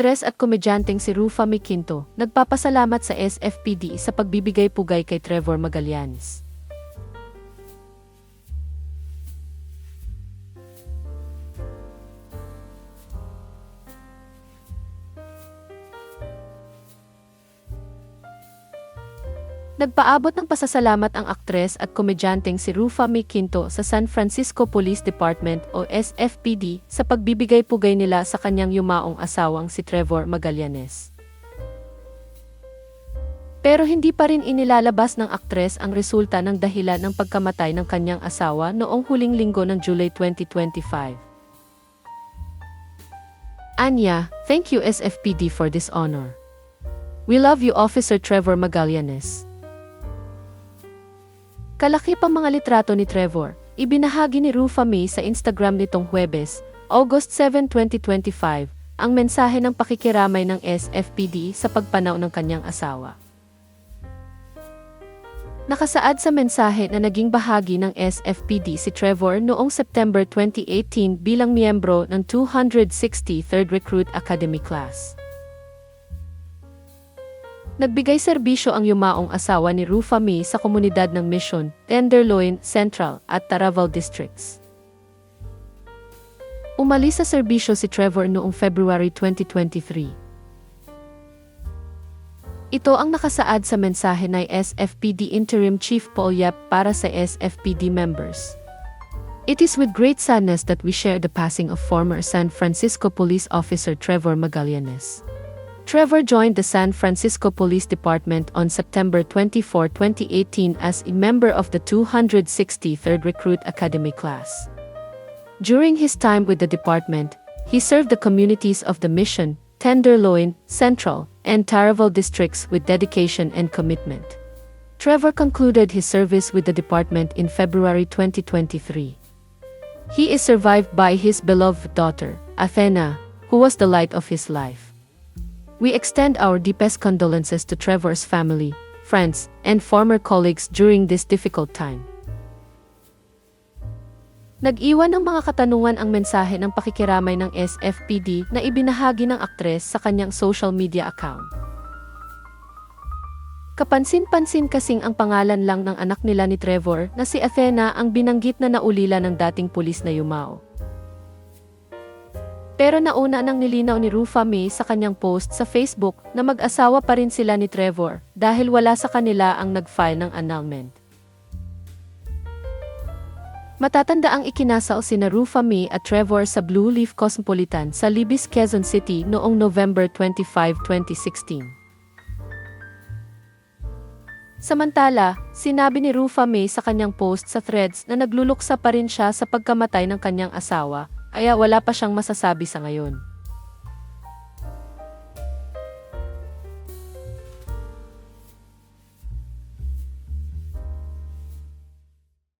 Aktres at komedyanteng si Rufa May Quinto, nagpapasalamat sa SFPD sa pagbibigay pugay kay Trevor Magallanes. Nagpaabot ng pasasalamat ang aktres at komedyanteng si Rufa May Quinto sa San Francisco Police Department o SFPD sa pagbibigay pugay nila sa kanyang yumaong asawang si Trevor Magallanes. Pero hindi pa rin inilalabas ng aktres ang resulta ng dahilan ng pagkamatay ng kanyang asawa noong huling linggo ng July 2025. Anya, thank you SFPD for this honor. We love you Officer Trevor Magallanes. Kalaki pa mga litrato ni Trevor, ibinahagi ni Rufa May sa Instagram nitong Huwebes, August 7, 2025, ang mensahe ng pakikiramay ng SFPD sa pagpanaw ng kanyang asawa. Nakasaad sa mensahe na naging bahagi ng SFPD si Trevor noong September 2018 bilang miyembro ng 263rd Recruit Academy Class. Nagbigay serbisyo ang yumaong asawa ni Rufa May sa komunidad ng Mission, Tenderloin, Central at Taraval Districts. Umalis sa serbisyo si Trevor noong February 2023. Ito ang nakasaad sa mensahe ng SFPD Interim Chief Paul Yap para sa SFPD members. It is with great sadness that we share the passing of former San Francisco Police Officer Trevor Magallanes. Trevor joined the San Francisco Police Department on September 24, 2018 as a member of the 263rd Recruit Academy class. During his time with the department, he served the communities of the Mission, Tenderloin, Central, and Taraval districts with dedication and commitment. Trevor concluded his service with the department in February 2023. He is survived by his beloved daughter, Athena, who was the light of his life. We extend our deepest condolences to Trevor's family, friends, and former colleagues during this difficult time. Nag-iwan ng mga katanungan ang mensahe ng pakikiramay ng SFPD na ibinahagi ng aktres sa kanyang social media account. Kapansin-pansin kasing ang pangalan lang ng anak nila ni Trevor na si Athena ang binanggit na naulila ng dating pulis na Yumao. Pero nauna nang nilinaw ni Rufa May sa kanyang post sa Facebook na mag-asawa pa rin sila ni Trevor dahil wala sa kanila ang nag-file ng annulment. Matatanda ang ikinasaw sina Rufa May at Trevor sa Blue Leaf Cosmopolitan sa Libis, Quezon City noong November 25, 2016. Samantala, sinabi ni Rufa May sa kanyang post sa threads na nagluluksa pa rin siya sa pagkamatay ng kanyang asawa kaya wala pa siyang masasabi sa ngayon.